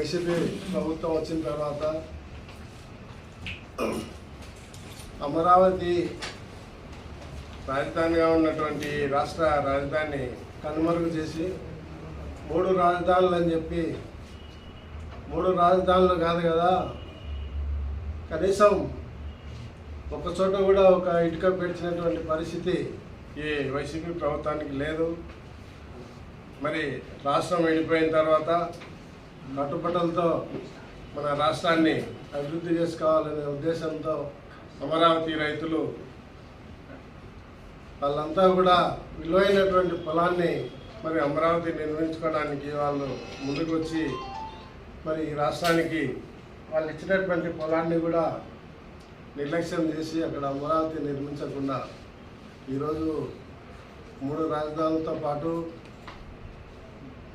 YCP ప్రభుత్వం వచ్చిన తర్వాత అమరావతి రాజధానిగా ఉన్నటువంటి రాష్ట్ర రాజధాని కనుమరుగు చేసి మూడు రాజధానులు అని చెప్పి మూడు రాజధానులు కాదు కదా కనీసం ఒక చోట కూడా ఒక ఇటుక పెడిచినటువంటి పరిస్థితి ఈ వైసీపీ ప్రభుత్వానికి లేదు. మరి రాష్ట్రం వెళ్ళిపోయిన తర్వాత కట్టుబట్టలతో మన రాష్ట్రాన్ని అభివృద్ధి చేసుకోవాలనే ఉద్దేశంతో అమరావతి రైతులు వాళ్ళంతా కూడా విలువైనటువంటి పొలాన్ని మరి అమరావతి నిర్మించుకోవడానికి వాళ్ళు ముందుకు వచ్చి మరి ఈ రాష్ట్రానికి వాళ్ళు ఇచ్చినటువంటి పొలాన్ని కూడా నిర్లక్ష్యం చేసి అక్కడ అమరావతి నిర్మించకుండా ఈరోజు మూడు రాజధానులతో పాటు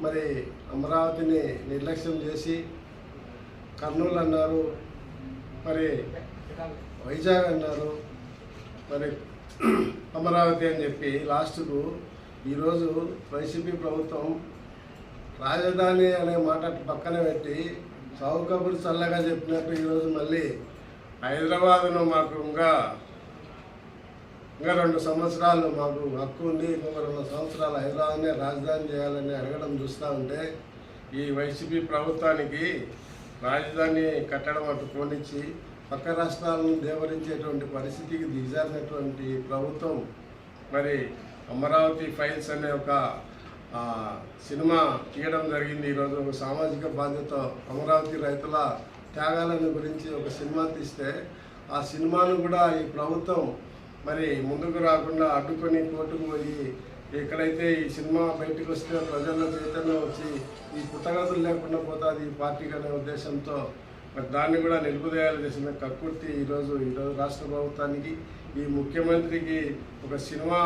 మరి అమరావతిని నిర్లక్ష్యం చేసి కర్నూలు అన్నారు మరి వైజాగ్ అన్నారు మరి అమరావతి అని చెప్పి లాస్ట్కు ఈరోజు వైసీపీ ప్రభుత్వం రాజధాని అనే మాట పక్కన పెట్టి చౌకబుడు చల్లగా చెప్పినట్టు ఈరోజు మళ్ళీ హైదరాబాద్ను మాకు ఇంకా ఇంకా రెండు సంవత్సరాలు మాకు హక్కు ఉంది. ఇంకొక రెండు సంవత్సరాలు హైదరాబాద్నే రాజధాని చేయాలని అడగడం చూస్తూ ఉంటే ఈ వైసీపీ ప్రభుత్వానికి రాజధాని కట్టడం అటు పోనిచ్చి పక్క రాష్ట్రాలను దేవరించేటువంటి పరిస్థితికి దిగజారినటువంటి ప్రభుత్వం మరి అమరావతి ఫైల్స్ అనే ఒక సినిమా తీయడం జరిగింది. ఈరోజు ఒక సామాజిక బాధ్యత అమరావతి రైతుల త్యాగాలను గురించి ఒక సినిమా తీస్తే ఆ సినిమాను కూడా ఈ ప్రభుత్వం మరి ముందుకు రాకుండా అడ్డుకొని కోర్టుకు పోయి ఎక్కడైతే ఈ సినిమా బయటకు వస్తే ప్రజల్లో చైతన్యం వచ్చి ఈ పుట్టగతులు లేకుండా పోతుంది ఈ పార్టీకి అనే ఉద్దేశంతో మరి దాన్ని కూడా నిలుపుదయాలు చేసిన కక్కుర్తి ఈరోజు ఈరోజు రాష్ట్ర ప్రభుత్వానికి ఈ ముఖ్యమంత్రికి ఒక సినిమా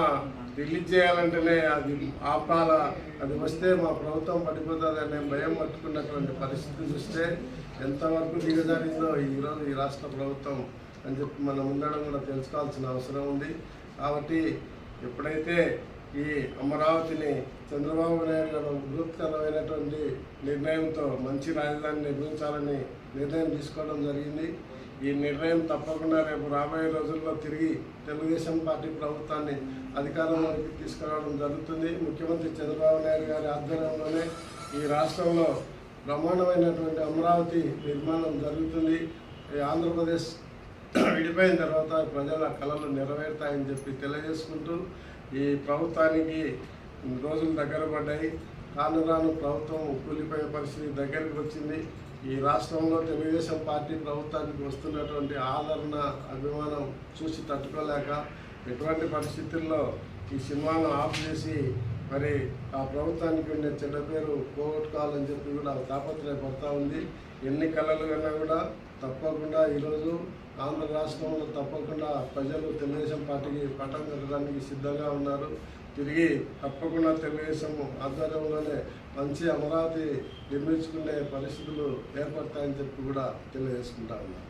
రిలీజ్ చేయాలంటేనే అది ఆపాల. అది వస్తే మా ప్రభుత్వం పడిపోతుంది అనే భయం పట్టుకున్నటువంటి పరిస్థితి చూస్తే ఎంతవరకు దిగజారిందో ఈరోజు ఈ రాష్ట్ర ప్రభుత్వం అని చెప్పి మనం ఉండడం కూడా తెలుసుకోవాల్సిన అవసరం ఉంది. కాబట్టి ఎప్పుడైతే ఈ అమరావతిని చంద్రబాబు నాయుడు గారు బృహత్కరమైనటువంటి నిర్ణయంతో మంచి రాజధాని నిర్మించాలని నిర్ణయం తీసుకోవడం జరిగింది. ఈ నిర్ణయం తప్పకుండా రేపు రాబోయే రోజుల్లో తిరిగి తెలుగుదేశం పార్టీ ప్రభుత్వాన్ని అధికారంలోకి తీసుకురావడం జరుగుతుంది. ముఖ్యమంత్రి చంద్రబాబు నాయుడు గారి ఆధ్వర్యంలోనే ఈ రాష్ట్రంలో బ్రహ్మాండమైనటువంటి అమరావతి నిర్మాణం జరుగుతుంది. ఈ ఆంధ్రప్రదేశ్ విడిపోయిన తర్వాత ప్రజల కళలు నెరవేరుతాయని చెప్పి తెలియజేసుకుంటూ ఈ ప్రభుత్వానికి రోజులు దగ్గర పడ్డాయి. రాను రాను ప్రభుత్వం కూలిపోయే పరిస్థితి దగ్గరికి వచ్చింది. ఈ రాష్ట్రంలో తెలుగుదేశం పార్టీ ప్రభుత్వానికి వస్తున్నటువంటి ఆదరణ అభిమానం చూసి తట్టుకోలేక ఎటువంటి పరిస్థితుల్లో ఈ సినిమాను ఆఫ్ చేసి మరి ఆ ప్రభుత్వానికి ఉండే చెడ్డ పేరు పోగొట్టుకోవాలని చెప్పి కూడా తాపత్రయపడతా ఉంది. ఎన్ని కళలు కన్నా కూడా తప్పకుండా ఈరోజు ఆంధ్ర రాష్ట్రంలో తప్పకుండా ప్రజలు తెలుగుదేశం పార్టీకి పట్టం కట్టడానికి సిద్ధంగా ఉన్నారు. తిరిగి తప్పకుండా తెలుగుదేశం ఆధ్వర్యంలోనే మంచి అమరావతి నిర్మించుకునే పరిస్థితులు ఏర్పడతాయని చెప్పి కూడా తెలియజేసుకుంటా ఉన్నారు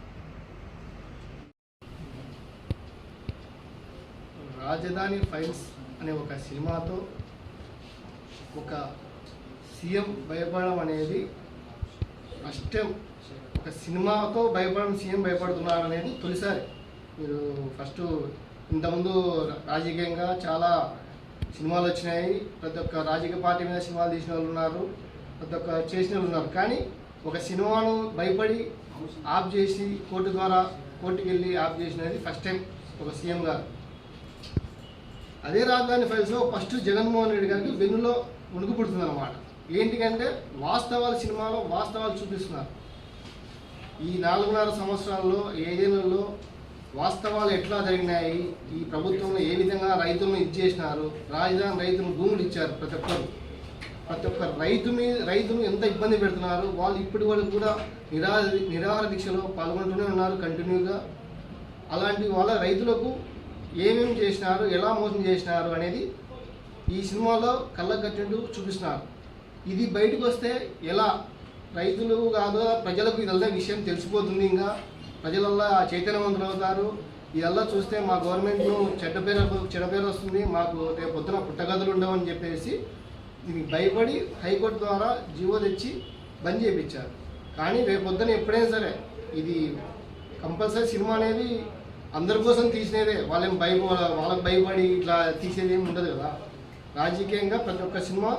రాజధాని ఫైల్స్ అనే ఒక సినిమాతో ఒక సీఎం భయపడడం అనేది ఫస్ట్ టైం ఒక సినిమాతో భయపడడం సీఎం భయపడుతున్నారు అనేది తొలిసారి. మీరు ఫస్ట్ ఇంతకుముందు రాజకీయంగా చాలా సినిమాలు వచ్చినాయి. ప్రతి ఒక్క రాజకీయ పార్టీ మీద సినిమాలు తీసిన వాళ్ళు ఉన్నారు. ప్రతి ఒక్క చేసిన వాళ్ళు ఉన్నారు. కానీ ఒక సినిమాను భయపడి ఆఫ్ చేసి కోర్టు ద్వారా కోర్టుకి వెళ్ళి ఆప్ చేసినది ఫస్ట్ టైం ఒక సీఎం గారు. అదే రాజధాని ఫైల్స్లో ఫస్ట్ జగన్మోహన్ రెడ్డి గారికి వెన్నులో ఉణుకు పుడుతుంది అనమాట ఏంటికంటే వాస్తవాల సినిమాలో వాస్తవాలు చూపిస్తున్నారు. ఈ నాలుగున్నర సంవత్సరాల్లో ఏడేళ్ళలో వాస్తవాలు ఎట్లా జరిగినాయి? ఈ ప్రభుత్వంలో ఏ విధంగా రైతులను ఇచ్చేసినారు రాజధాని రైతులు భూములు ఇచ్చారు ప్రతి ఒక్కరు. ప్రతి ఒక్క రైతు మీద రైతును ఎంత ఇబ్బంది పెడుతున్నారు? వాళ్ళు ఇప్పటి వరకు కూడా నిరాహార నిరాహార దీక్షలో పాల్గొంటూనే ఉన్నారు కంటిన్యూగా. అలాంటి వాళ్ళ రైతులకు ఏమేమి చేసినారు? ఎలా మోసం చేసినారు అనేది ఈ సినిమాలో కళ్ళకు కట్టినట్టు చూపిస్తున్నారు. ఇది బయటకు వస్తే ఎలా? రైతులు కాదు ప్రజలకు ఇదల్లా విషయం తెలిసిపోతుంది ఇంకా. ప్రజలల్లా చైతన్యవంతులు అవుతారు ఇదల్లా చూస్తే మా గవర్నమెంట్ను చెడ్డ పేరు చెడ్డ పేరు వస్తుంది. మాకు రేపు పొద్దున పుట్టగదులు ఉండవని చెప్పేసి దీనికి భయపడి హైకోర్టు ద్వారా జీవో తెచ్చి బంద్ చేయించారు కానీ రేపు పొద్దున ఎప్పుడైనా సరే ఇది కంపల్సరీ సినిమా అనేది అందరి కోసం తీసినదే. వాళ్ళేం భయ వాళ్ళకి భయపడి ఇట్లా తీసేది ఏమి ఉండదు కదా. రాజకీయంగా ప్రతి ఒక్క సినిమా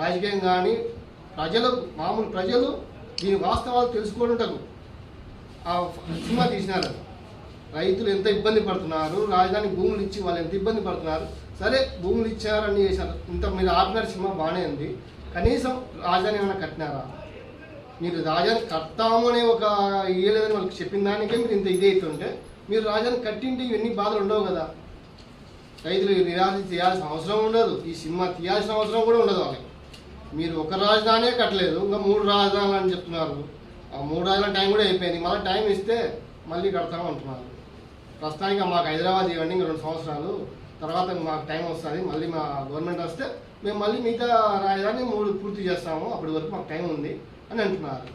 రాజకీయం కానీ ప్రజలు మామూలు ప్రజలు దీని వాస్తవాలు తెలుసుకుంటారు ఆ సినిమా తీసినారు. రైతులు ఎంత ఇబ్బంది పడుతున్నారు రాజధాని భూములు ఇచ్చి వాళ్ళు ఎంత ఇబ్బంది పడుతున్నారు. సరే భూములు ఇచ్చారని చేశారు. ఇంత మీరు ఆపినారు సినిమా బాగానే ఉంది. కనీసం రాజధాని ఏమైనా కట్టినారా? మీరు రాజధాని కడతాము అనే ఒక ఇయ్యలేదని వాళ్ళకి చెప్పిన దానికే మీరు ఇంత ఇది అవుతుంటే మీరు రాజధాని కట్టింటే ఇవన్నీ బాధలు ఉండవు కదా. రైతులు నిరాశ చేయాల్సిన అవసరం ఉండదు. ఈ సినిమా తీయాల్సిన అవసరం కూడా ఉండదు వాళ్ళకి. మీరు ఒక రాజధానే కట్టలేదు ఇంకా మూడు రాజధానులు అని చెప్తున్నారు. ఆ మూడు రాజధాని టైం కూడా అయిపోయింది. మళ్ళీ టైం ఇస్తే మళ్ళీ కడతాం అంటున్నారు. ప్రస్తుతానికి మాకు హైదరాబాద్ ఇవ్వండి ఇంకా రెండు సంవత్సరాలు. తర్వాత మాకు టైం వస్తుంది. మళ్ళీ మా గవర్నమెంట్ వస్తే మేము మళ్ళీ మిగతా రాజధాని మూడు పూర్తి చేస్తాము. అప్పటి వరకు మాకు టైం ఉంది అని అంటున్నారు.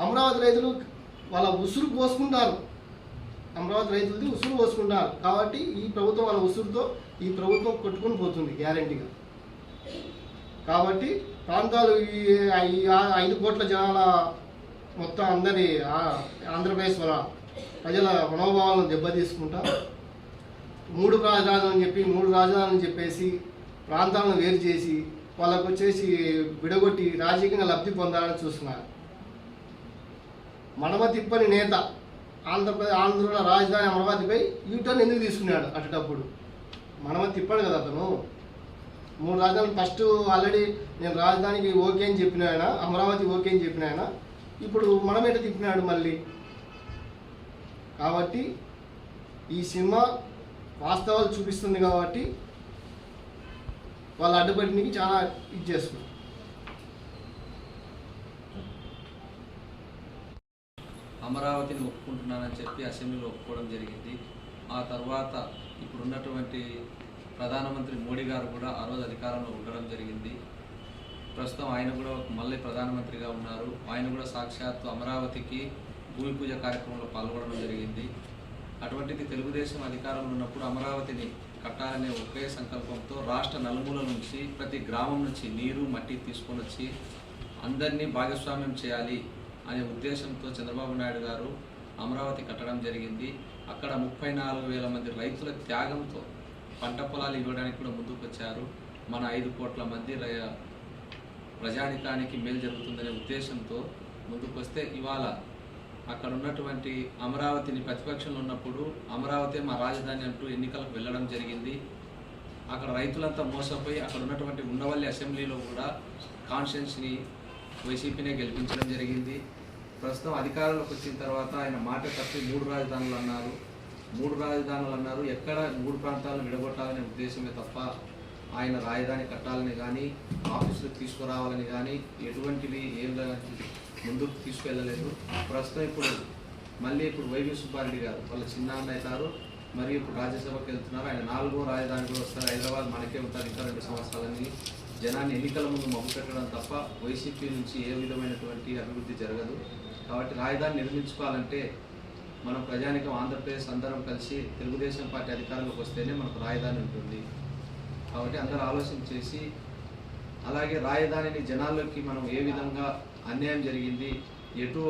అమరావతి రైతులు వాళ్ళ ఉసురు పోసుకుంటారు. అమరావతి రైతులది ఉసురు పోసుకుంటారు. కాబట్టి ఈ ప్రభుత్వం వాళ్ళ ఉసురుతో ఈ ప్రభుత్వం కొట్టుకొని పోతుంది గ్యారంటీగా. కాబట్టి ప్రాంతాలు ఈ ఐదు కోట్ల జనాల మొత్తం అందరి ఆంధ్రప్రదేశ్ వల్ల ప్రజల మనోభావాలను దెబ్బతీసుకుంటా. మూడు రాజధానులు అని చెప్పి మూడు రాజధానులు అని చెప్పేసి ప్రాంతాలను వేరు చేసి వాళ్ళకు వచ్చేసి విడగొట్టి రాజకీయంగా లబ్ధి పొందాలని చూస్తున్నారు. మడమ తిప్పని నేత ఆంధ్రప్రదేశ్ ఆంధ్రుల రాజధాని అమరావతిపై యూటర్న్ ఎందుకు తీసుకున్నాడు అటప్పుడు మడమ తిప్పాడు కదా అతను. మూడు రాజధానులు. ఫస్ట్ ఆల్రెడీ నేను రాజధానికి ఓకే అని చెప్పిన ఆయన అమరావతి ఓకే అని చెప్పిన ఆయన. ఇప్పుడు మనమేట తిప్పినాడు మళ్ళీ? కాబట్టి ఈ సినిమా వాస్తవాలు చూపిస్తుంది కాబట్టి వాళ్ళ అడ్డుపడినకి చాలా ఇది అమరావతిని ఒప్పుకుంటున్నానని చెప్పి అసెంబ్లీలో ఒప్పుకోవడం జరిగింది. ఆ తర్వాత ఇప్పుడున్నటువంటి ప్రధానమంత్రి మోడీ గారు కూడా ఆ రోజు అధికారంలో ఉండడం జరిగింది. ప్రస్తుతం ఆయన కూడా మళ్ళీ ప్రధానమంత్రిగా ఉన్నారు. ఆయన కూడా సాక్షాత్తు అమరావతికి భూమి పూజ కార్యక్రమంలో పాల్గొనడం జరిగింది. అటువంటిది తెలుగుదేశం అధికారంలో ఉన్నప్పుడు అమరావతిని కట్టాలనే ఒకే సంకల్పంతో రాష్ట్ర నలుమూల నుంచి ప్రతి గ్రామం నుంచి నీరు మట్టి తీసుకొని వచ్చి అందరినీ భాగస్వామ్యం చేయాలి అనే ఉద్దేశంతో చంద్రబాబు నాయుడు గారు అమరావతి కట్టడం జరిగింది. అక్కడ ముప్పై నాలుగు వేల మంది రైతుల త్యాగంతో పంట పొలాలు ఇవ్వడానికి కూడా ముందుకు వచ్చారు మన ఐదు కోట్ల మంది ప్రజానికానికి మేలు జరుగుతుందనే ఉద్దేశంతో ముందుకు వస్తే ఇవాళ అక్కడ ఉన్నటువంటి అమరావతిని ప్రతిపక్షంలో ఉన్నప్పుడు అమరావతి మా రాజధాని అంటూ ఎన్నికలకు వెళ్ళడం జరిగింది. అక్కడ రైతులంతా మోసపోయి అక్కడ ఉన్నటువంటి ఉండవల్లి అసెంబ్లీలో కూడా కాన్షియన్స్ని వైసీపీనే గెలిపించడం జరిగింది. ప్రస్తుతం అధికారంలోకి వచ్చిన తర్వాత ఆయన మాట తప్పి మూడు రాజధానులు అన్నారు. మూడు రాజధానులు అన్నారు. ఎక్కడ మూడు ప్రాంతాలను విడగొట్టాలనే ఉద్దేశమే తప్ప ఆయన రాజధాని కట్టాలని కానీ ఆఫీసులు తీసుకురావాలని కానీ ఎటువంటివి ఏం ముందుకు తీసుకెళ్ళలేదు. ప్రస్తుతం ఇప్పుడు మళ్ళీ ఇప్పుడు వైవి సుబ్బారెడ్డి గారు వాళ్ళ చిన్నాన్న అవుతారు. మరియు ఇప్పుడు రాజ్యసభకి వెళ్తున్నారు. ఆయన నాలుగో రాజధాని కూడా వస్తారు. హైదరాబాద్ మనకే ఉంటారు ఇంకా రెండు సంవత్సరాలని జనాన్ని ఎన్నికల ముందు మబ్బు పెట్టడం తప్ప వైసీపీ నుంచి ఏ విధమైనటువంటి అభివృద్ధి జరగదు. కాబట్టి రాజధాని నిర్మించుకోవాలంటే మనం ప్రజానికం ఆంధ్రప్రదేశ్ అందరం కలిసి తెలుగుదేశం పార్టీ అధికారంలోకి వస్తేనే మనకు రాజధాని ఉంటుంది. కాబట్టి అందరూ ఆలోచన చేసి అలాగే రాజధానిని జనాల్లోకి మనం ఏ విధంగా అన్యాయం జరిగింది ఎటు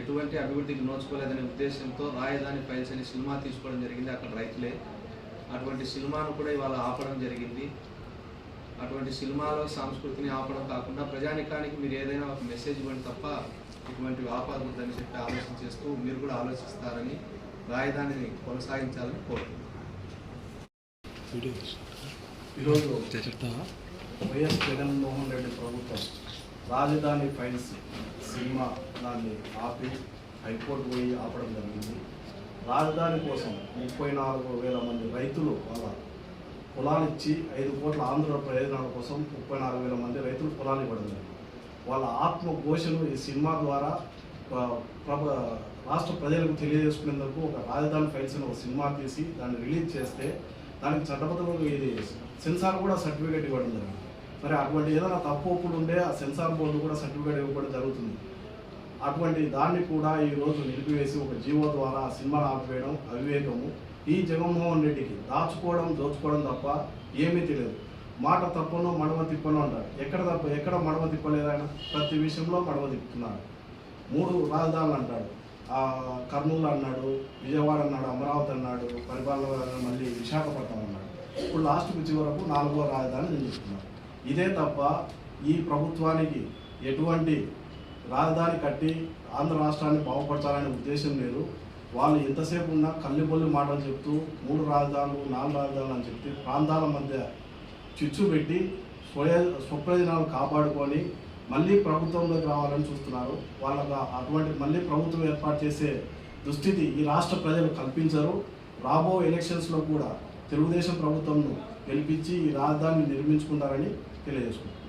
ఎటువంటి అభివృద్ధికి నోచుకోలేదనే ఉద్దేశంతో రాజధాని ఫైల్స్ అనే సినిమా తీసుకోవడం జరిగింది అక్కడ రైతులే. అటువంటి సినిమాను కూడా ఇవాళ ఆపడం జరిగింది. అటువంటి సినిమాలో సంస్కృతిని ఆపడం కాకుండా ప్రజానికానికి మీరు ఏదైనా ఒక మెసేజ్ ఇవ్వండి తప్ప ఇటువంటివి ఆపకూడదని చెప్పి ఆలోచన చేస్తూ మీరు కూడా ఆలోచిస్తారని రాజధానిని కొనసాగించాలని కోరుతున్నాను. ఈరోజు వైఎస్ జగన్మోహన్ రెడ్డి ప్రభుత్వం రాజధాని ఫైల్స్ సినిమా దాన్ని ఆపి హైకోర్టు పోయి ఆపడం జరిగింది రాజధాని కోసం ముప్పై నాలుగు వేల మంది రైతులు వాళ్ళ పొలాలిచ్చి ఐదు కోట్ల ఆంధ్ర ప్రయోజనాల కోసం ముప్పై నాలుగు వేల మంది రైతులు పొలాలు ఇవ్వడం జరిగింది వాళ్ళ ఆత్మ ఘోషను ఈ సినిమా ద్వారా ప్రభ రాష్ట్ర ప్రజలకు తెలియజేసుకునేందుకు ఒక రాజధాని ఫైల్స్ అని ఒక సినిమా తీసి దాన్ని రిలీజ్ చేస్తే దానికి చట్టబద్ధంగా ఇది సెన్సార్ కూడా సర్టిఫికేట్ ఇవ్వడం జరిగింది. మరి అటువంటి ఏదైనా తప్పు ఒప్పుడు ఉండే ఆ సెన్సార్ బోర్డు కూడా సర్టిఫికేట్ ఇవ్వడం జరుగుతుంది. అటువంటి దాన్ని కూడా ఈ రోజు నిలిపివేసి ఒక జీవో ద్వారా ఆ సినిమాను ఆపివేయడం అవివేకము. ఈ జగన్మోహన్ రెడ్డికి దాచుకోవడం దోచుకోవడం తప్ప ఏమీ తెలియదు. మాట తప్పను మడవ తిప్పను అంటారు. ఎక్కడ తప్ప ఎక్కడ మడవ తిప్పలేదు ఆయన? ప్రతి విషయంలో మడవ తిప్పుతున్నారు. మూడు రాజధానులు అంటాడు. కర్నూలు అన్నాడు విజయవాడ అన్నాడు అమరావతి అన్నాడు పరిపాలన మళ్ళీ విశాఖపట్నం అన్నాడు. ఇప్పుడు లాస్ట్కి వచ్చే వరకు నాలుగో రాజధాని నేను ఇదే తప్ప ఈ ప్రభుత్వానికి ఎటువంటి రాజధాని కట్టి ఆంధ్ర రాష్ట్రాన్ని బాగుపరచాలనే ఉద్దేశం లేదు. వాళ్ళు ఎంతసేపు ఉన్నా కల్లిపల్లి మాటలు చెప్తూ మూడు రాజధానులు నాలుగు రాజధానులు అని చెప్పి ప్రాంతాల మధ్య చిచ్చు పెట్టి స్వయ స్వప్రయోజనాలు కాపాడుకొని మళ్ళీ ప్రభుత్వంలోకి రావాలని చూస్తున్నారు. వాళ్ళకు అటువంటి మళ్ళీ ప్రభుత్వం ఏర్పాటు చేసే దుస్థితి ఈ రాష్ట్ర ప్రజలు కల్పించరు. రాబో ఎలక్షన్స్లో కూడా తెలుగుదేశం ప్రభుత్వంను గెలిపించి ఈ రాజధానిని నిర్మించుకున్నారని తెలియజేసుకుంటారు